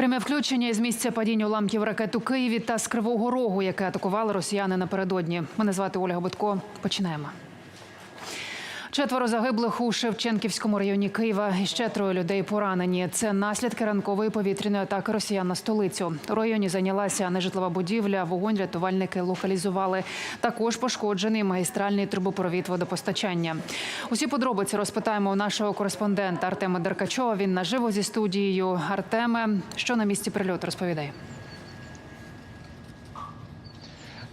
Пряме включення із місця падіння уламків ракет у Києві та з Кривого Рогу, яке атакували росіяни напередодні. Мене звати Ольга Битко. Починаємо. Четверо загиблих у Шевченківському районі Києва ще троє людей поранені. Це наслідки ранкової повітряної атаки росіян на столицю. У районі зайнялася нежитлова будівля. Вогонь рятувальники локалізували. Також пошкоджений магістральний трубопровід водопостачання. Усі подробиці розпитаємо у нашого кореспондента Артема Деркачова. Він наживо зі студією. Артеме, що на місці прильоту розповідає.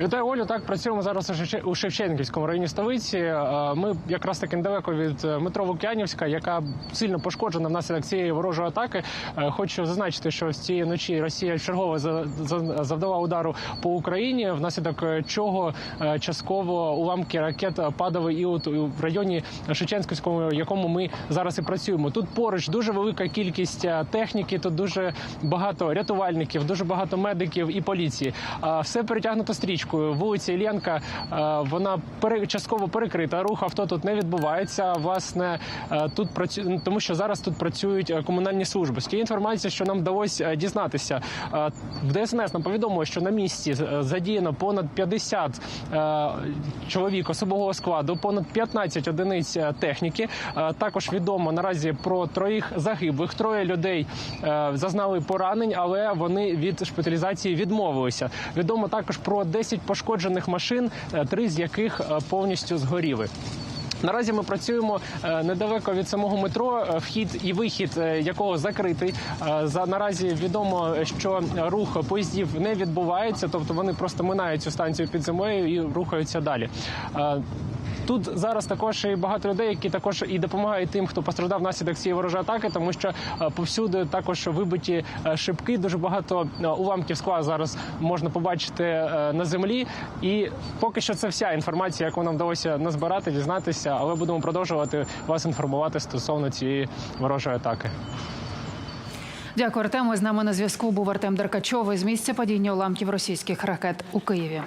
Вітаю, Олю. Так працюємо зараз у Шевче- у Шевченківському районі столиці. Е, Ми якраз таки недалеко від е, метро Лук'янівська, яка сильно пошкоджена внаслідок цієї ворожої атаки. Е, Хочу зазначити, що з цієї ночі Росія чергово за- за- завдала удару по Україні, внаслідок чого частково уламки ракет падали і от в районі Шевченківському, в якому ми зараз і працюємо. Тут поруч дуже велика кількість техніки, тут дуже багато рятувальників, дуже багато медиків і поліції. Все перетягнуто стрічкою. Вулиця Іллєнка, е, вона частково перекрита. Рух авто тут не відбувається. Власне, е, тут працю... тому що зараз тут працюють е, комунальні служби. З тієї інформації, що нам вдалося дізнатися, в ДСНС нам повідомили, що на місці задіяно понад 50 е, чоловік особового складу, понад 15 одиниць техніки. Також відомо наразі про троїх загиблих. Троє людей зазнали поранень, але вони від шпиталізації відмовилися. Відомо також про 10 пошкоджених машин, е, три з яких е, повністю згоріли. Наразі ми працюємо е, недалеко від самого метро, е, вхід і вихід е, якого закритий. За наразі відомо, що рух поїздів не відбувається, тобто вони просто минають цю станцію під землею і рухаються далі. Тут зараз також і багато людей, які також і допомагають тим, хто постраждав внаслідок цієї ворожої атаки, тому що повсюди також вибиті шибки. Дуже багато уламків скла зараз можна побачити на землі. І поки що це вся інформація, яку нам вдалося назбирати, дізнатися, але будемо продовжувати вас інформувати стосовно цієї ворожої атаки. Дякую, Артему. З нами на зв'язку був Артем Деркачов із місця падіння уламків російських ракет у Києві.